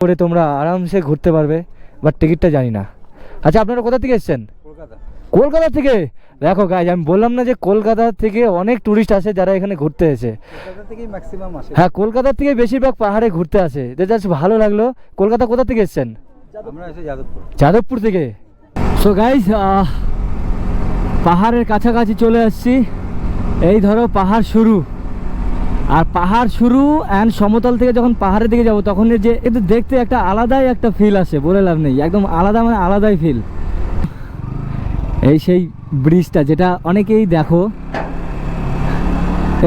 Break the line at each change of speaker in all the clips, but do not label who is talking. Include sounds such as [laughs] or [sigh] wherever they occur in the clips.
করে তোমরা আরামসে ঘুরতে পারবে বাট টিকিটটা জানি না। আচ্ছা আপনারা কোথা থেকে এসেছেন?
কলকাতা।
কলকাতা থেকে? দেখো গাইজ আমি বললাম না যে কলকাতা থেকে অনেক টুরিস্ট আসে যারা এখানে ঘুরতে এসে।
কলকাতা
হ্যাঁ কলকাতার থেকে বেশিরভাগ পাহাড়ে ঘুরতে আসে। যে জাস্ট ভালো লাগল। কলকাতা কোথা থেকে এসেছেন?
যাদবপুর।
থেকে। সো গাইজ পাহাড়ের কাছাকাছি চলে আসছি। এই ধরো পাহাড় শুরু। আর পাহাড় শুরু অ্যান্ড সমতল থেকে যখন পাহাড়ের দিকে যাব তখন যে একটু দেখতে একটা আলাদাই একটা ফিল আসে, বলে লাভ নেই। একদম আলাদা মানে আলাদাই ফিল এই সেই ব্রিজটা যেটা অনেকেই দেখো।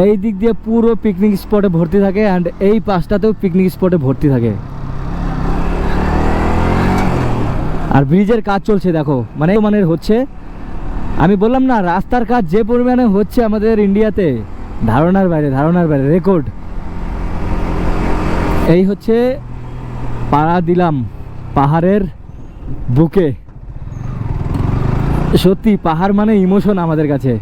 এই দিক দিয়ে পুরো পিকনিক স্পটে ভর্তি থাকে অ্যান্ড এই পাশটাতেও পিকনিক স্পটে ভর্তি থাকে। আর ব্রিজের কাজ চলছে, দেখো। মানে মানে হচ্ছে, আমি বললাম না, রাস্তার কাজ যে পরিমাণে হচ্ছে আমাদের ইন্ডিয়াতে ধারণার বাইরে ধারণার বাইরে রেকর্ড এই হচ্ছে পাড়া দিলাম পাহাড়ের বুকে। সত্যি, পাহাড় মানে ইমোশন আমাদের কাছে।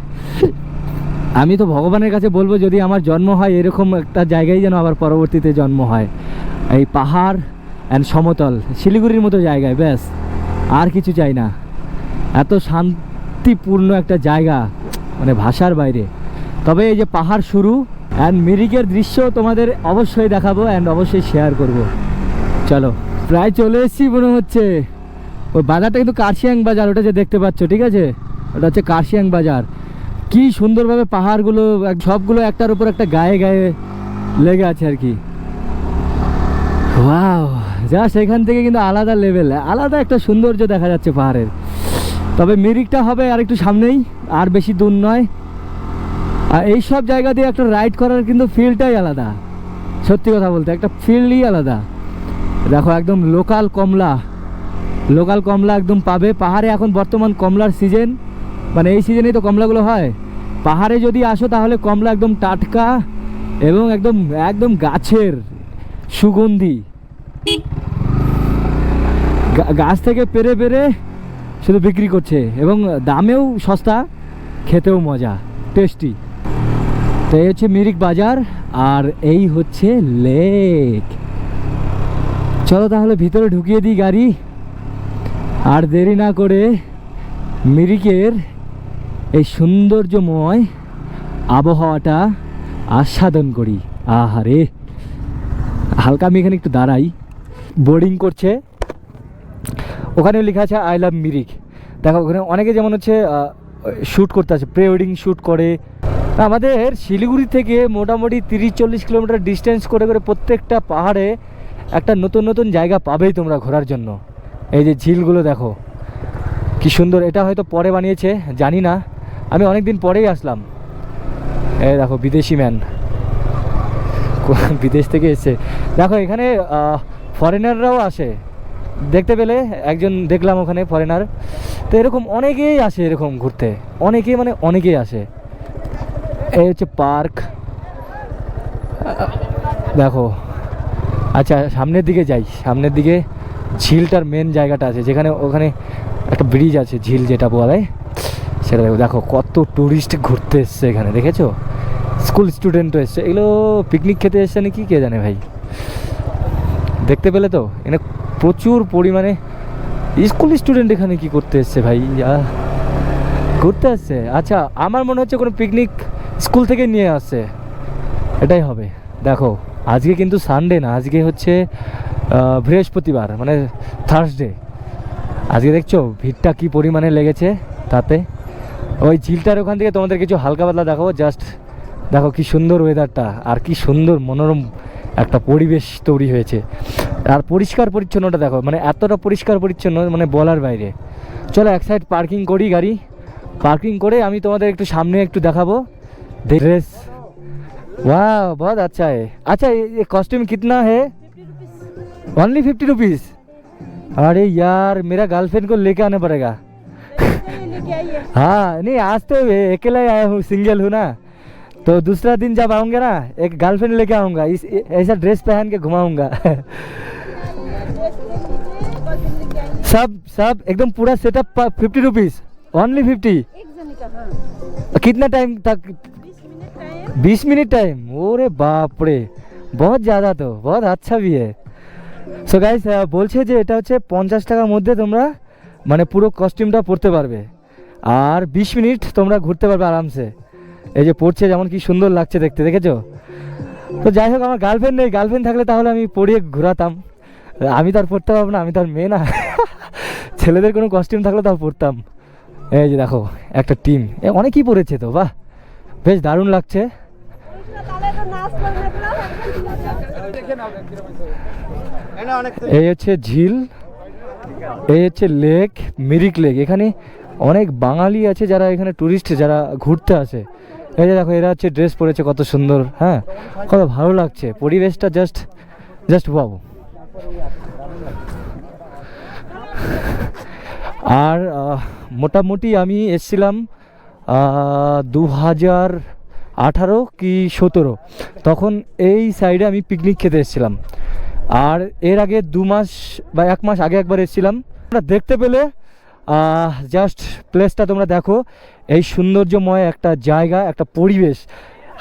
আমি তো ভগবানের কাছে বলব, যদি আমার জন্ম হয়, এরকম একটা জায়গায় যেন আবার পরবর্তীতে জন্ম হয়। এই পাহাড় অ্যান্ড সমতল, শিলিগুড়ির মতো জায়গায়, ব্যাস, আর কিছু চাই না। এত শান্তিপূর্ণ একটা জায়গা মানে ভাষার বাইরে। তবে এই যে পাহাড় শুরু অ্যান্ড মিরিকের দৃশ্য তোমাদের অবশ্যই দেখাবো অ্যান্ড অবশ্যই শেয়ার করব। চলো, প্রায় চলে এসেছি মনে হচ্ছে। ওই বাজারটা কিন্তু কার্শিয়াং বাজার, ওটা যে দেখতে পাচ্ছ, ঠিক আছে? ওটা হচ্ছে কার্শিয়াং বাজার। কি সুন্দরভাবে পাহাড়গুলো সবগুলো একটার উপর একটা গায়ে গায়ে লেগে আছে আর কি। ওয়াও যা, সেখান থেকে কিন্তু আলাদা লেভেল আলাদা একটা সৌন্দর্য দেখা যাচ্ছে পাহাড়ের। তবে মিরিকটা হবে আর একটু সামনেই, আর বেশি দূর নয়। আর এই সব জায়গা দিয়ে একটা রাইড করার কিন্তু ফিলটাই আলাদা। সত্যি কথা বলতে, একটা ফিল্ডই আলাদা। দেখো, একদম লোকাল কমলা। লোকাল কমলা একদম পাবে। পাহাড়ে এখন বর্তমান কমলার সিজন মানে এই সিজনেই তো কমলাগুলো হয়। পাহাড়ে যদি আসো তাহলে কমলা একদম টাটকা এবং একদম একদম গাছের সুগন্ধি। গাছ থেকে পেরে পেরে শুধু বিক্রি করছে এবং দামেও সস্তা, খেতেও মজা টেস্টি তো এই হচ্ছে মিরিক বাজার আর এই হচ্ছে লেক। চলো তাহলে ভিতরে ঢুকিয়ে দিই গাড়ি। আর দেরি না করে মিরিকের এই সৌন্দর্যময় আবহাওয়াটা আস্বাদন করি। আহারে, হালকা আমি এখানে একটু দাঁড়াই। বোর্ডিং করছে। ওখানে লেখা আছে, আই লাভ মিরিক। দেখো, ওখানে অনেকে যেমন হচ্ছে শ্যুট করতে আছে প্রে ওয়েডিং শ্যুট করে আমাদের শিলিগুড়ি থেকে মোটামুটি তিরিশ চল্লিশ কিলোমিটার ডিস্টেন্স করে করে প্রত্যেকটা পাহাড়ে একটা নতুন নতুন জায়গা পাবেই তোমরা ঘোরার জন্য। এই যে ঝিলগুলো দেখো, কি সুন্দর। এটা হয়তো পরে বানিয়েছে, জানি না। আমি অনেক দিন পরেই আসলাম। এই দেখো, বিদেশি ম্যান বিদেশ থেকে এসছে। দেখো, এখানে ফরেনাররাও আসে। দেখতে পেলে, একজন দেখলাম ওখানে ফরেনার তো এরকম অনেকেই আসে এরকম ঘুরতে। অনেকেই মানে অনেকেই আসে। এই হচ্ছে পার্ক। দেখো। আচ্ছা সামনের দিকে যাই। সামনের দিকে ঝিলটার মেন জায়গাটা আছে, যেখানে ওখানে একটা ব্রিজ আছে, ঝিল যেটা বলে। সেটা দেখো দেখো কত টুরিস্ট ঘুরতে এসছে এখানে, দেখেছ? স্কুল স্টুডেন্টও এসছে। এগুলো পিকনিক খেতে এসছে নাকি, কে জানে ভাই? দেখতে পেলে তো? এখানে প্রচুর পরিমাণে স্কুল স্টুডেন্ট এখানে কি করতে এসছে ভাই? ঘুরতে আসছে। আচ্ছা আমার মনে হচ্ছে কোনো পিকনিক স্কুল থেকে নিয়ে আসছে এটাই হবে। দেখো, আজকে কিন্তু সানডে না, আজকে হচ্ছে বৃহস্পতিবার মানে থার্সডে আজকে দেখছ, ভিড়টা কি পরিমাণে লেগেছে তাতে? ওই ঝিলটার ওখান থেকে তোমাদের কিছু হালকা পাতলা দেখাবো জাস্ট দেখো কি সুন্দর ওয়েদারটা আর কি সুন্দর মনোরম একটা পরিবেশ তৈরি হয়েছে। আর পরিষ্কার পরিচ্ছন্নটা দেখো মানে এতটা পরিষ্কার পরিচ্ছন্ন মানে বলার বাইরে। চলো এক সাইড পার্কিং করি গাড়ি। পার্কিং করে আমি তোমাদের একটু সামনে একটু দেখাবো। ड्रेस वाह बहुत अच्छा है। अच्छा ये, ये कॉस्ट्यूम कितना है? ओनली फिफ्टी रुपीज़ अरे यार मेरा गर्लफ्रेंड को लेके आना पड़ेगा। [laughs] हाँ नहीं आज तो अकेला आया हूँ सिंगल हूँ ना। तो दूसरा दिन जब आऊँगा ना एक गर्लफ्रेंड लेके आऊँगा इस ऐसा ड्रेस पहन के घुमाऊँगा। [laughs] सब सब एकदम पूरा setup
fifty rupees only fifty
कितना टाइम तक
बीस मिनट टाइम
बीस मिनट टाइम ओरे बाप रे बहुत ज़्यादा तो बहुत अच्छा भी है সো গাইস বলছে যে এটা হচ্ছে পঞ্চাশ টাকার মধ্যে তোমরা মানে পুরো কস্টিউমটা পরতে পারবে আর বিশ মিনিট তোমরা ঘুরতে পারবে আরামসে এই যে পড়ছে যেমন কি সুন্দর লাগছে দেখতে দেখেছো তো যাই হোক আমার গার্লফ্রেন্ড নেই গার্লফ্রেন্ড থাকলে তাহলে আমি পরিয়ে ঘোরাতাম আমি তো আর পড়তে পারবো না আমি তো আর মেয়ে না [laughs] ছেলেদের কোনো কস্টিউম থাকলে তাও পড়তাম এই যে দেখো একটা টিম এ অনেকই পড়েছে তো বাহ বেশ দারুণ লাগছে। এই হচ্ছে ঝিল, এই হচ্ছে লেক, মিরিক লেক। এখানে অনেক বাঙালি আছে যারা এখানে টুরিস্ট যারা ঘুরতে আসে। এই যে দেখো, এরা হচ্ছে ড্রেস পরেছে কত সুন্দর হ্যাঁ? কত ভালো লাগছে। পরিবেশটা জাস্ট জাস্ট বাবু আর মোটামুটি আমি এসছিলাম দু হাজার আঠারো কি সতেরো। তখন এই সাইডে আমি পিকনিক খেতে এসেছিলাম। আর এর আগে দু মাস বা এক মাস আগে একবার এসেছিলাম। দেখতে পেলে জাস্ট প্লেসটা তোমরা দেখো। এই সৌন্দর্যময় একটা জায়গা, একটা পরিবেশ।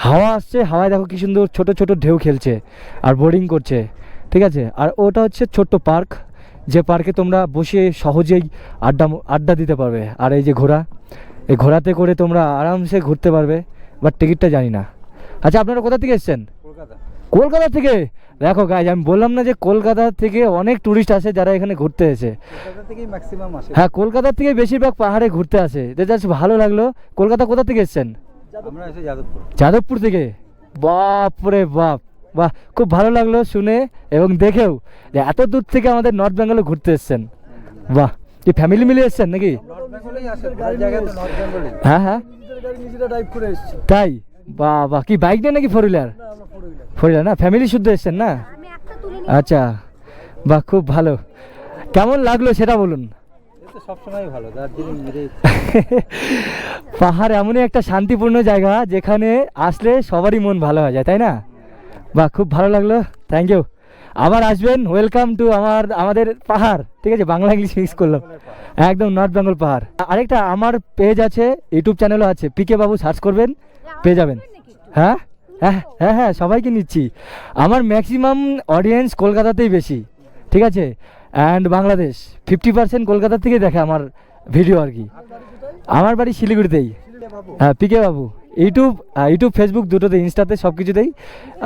হাওয়া আসছে, হাওয়ায় দেখো কি সুন্দর ছোট ছোট ঢেউ খেলছে আর বোর্ডিং করছে। ঠিক আছে? আর ওটা হচ্ছে ছোট্ট পার্ক, যে পার্কে তোমরা বসে সহজেই আড্ডা আড্ডা দিতে পারবে। আর এই যে ঘোড়া এই ঘোড়াতে করে তোমরা আরামসে ঘুরতে পারবে বাট টিকিটটা জানি না। আচ্ছা আপনারা কোথা থেকে এসেছেন?
কলকাতা।
কলকাতা থেকে? দেখো গাইজ আমি বললাম না যে কলকাতা থেকে অনেক ট্যুরিস্ট আসে যারা এখানে ঘুরতে এসে। হ্যাঁ কলকাতা থেকে বেশিরভাগ পাহাড়ে ঘুরতে আসে। জাস্ট ভালো লাগল। কলকাতা কোথা থেকে এসেছেন?
যাদবপুর।
থেকে? বাপ রে বাপ। বাহ খুব ভালো লাগল শুনে এবং দেখেও যে এত দূর থেকে আমাদের নর্থ বেঙ্গলে ঘুরতে এসেছেন। বাহ। কি ফ্যামিলি মিলে এসেছেন নাকি? হ্যাঁ হ্যাঁ।
নিজেরা ড্রাইভ করে এসেছি।
তাই? বাহ বাহ কি বাইক নিয়ে নাকি ফোর হুইলার
ফোর হুইলার
না? ফ্যামিলি শুদ্ধ এসেছেন না?
আমি একটা তুলে
আচ্ছা। বাহ খুব ভালো। কেমন লাগল সেটা বলুন।
সবসময় ভালো [laughs]
পাহাড় এমনই একটা শান্তিপূর্ণ জায়গা যেখানে আসলে সবারই মন ভালো হয়ে যায় তাই না? বাহ খুব ভালো লাগল। থ্যাংক ইউ আবার আসবেন ওয়েলকাম টু আমার, আমাদের পাহাড়। ঠিক আছে? বাংলা ইংলিশ মিক্স করলাম। একদম নর্থ বেঙ্গল পাহাড়। আরেকটা আমার পেজ আছে ইউটিউব চ্যানেলও আছে। পিকে বাবু সার্চ করবেন, পেয়ে যাবেন। হ্যাঁ? হ্যাঁ হ্যাঁ হ্যাঁ সবাইকে নিচ্ছি। আমার ম্যাক্সিমাম অডিয়েন্স কলকাতাতেই বেশি। ঠিক আছে? And Bangladesh. Fifty percent Kolkata থেকে দেখে আমার ভিডিও আর কি। আমার বাড়ি শিলিগুড়িতেই। হ্যাঁ পিকে বাবু। ইউটিউব ইউটিউব ফেসবুক দুটোতে ইনস্টাতে সব কিছুতেই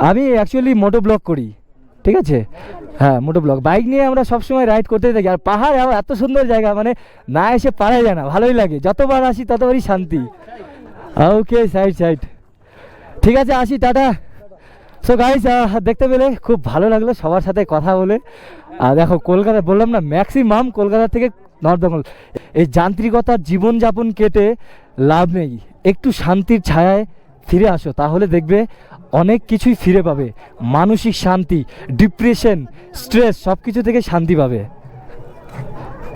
আমি অ্যাকচুয়ালি মোটো ব্লগ করি। ঠিক আছে? হ্যাঁ মোটো ব্লক বাইক নিয়ে আমরা সবসময় রাইড করতেই থাকি। আর পাহাড় এমন এত সুন্দর জায়গা মানে না এসে পারা যায় না। ভালোই লাগে। যতবার আসি, ততবারই শান্তি। ওকে সাইড সাইড ঠিক আছে, আসি, টাটা। সো গাইস দেখতে পেলে খুব ভালো লাগল সবার সাথে কথা বলে। আর দেখো, কলকাতা বললাম না ম্যাক্সিমাম কলকাতা থেকে নর্থ বেঙ্গল এই যান্ত্রিকতার জীবনযাপন কেটে লাভ নেই। একটু শান্তির ছায়ায় ফিরে আসো, তাহলে দেখবে অনেক কিছুই ফিরে পাবে। মানসিক শান্তি ডিপ্রেশন স্ট্রেস সব কিছু থেকে শান্তি পাবে।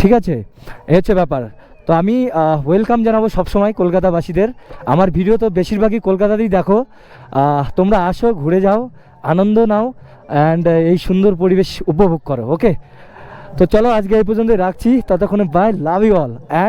ঠিক আছে? এই হচ্ছে ব্যাপার। তো আমি ওয়েলকাম জানাব সবসময় কলকাতাবাসীদের। আমার ভিডিও তো বেশিরভাগই কলকাতাতেই দেখো। তোমরা আসো, ঘুরে যাও, আনন্দ নাও অ্যান্ড এই সুন্দর পরিবেশ উপভোগ করো ওকে তো চলো আজকে এই পর্যন্ত রাখছি। ততক্ষণে bye love you all and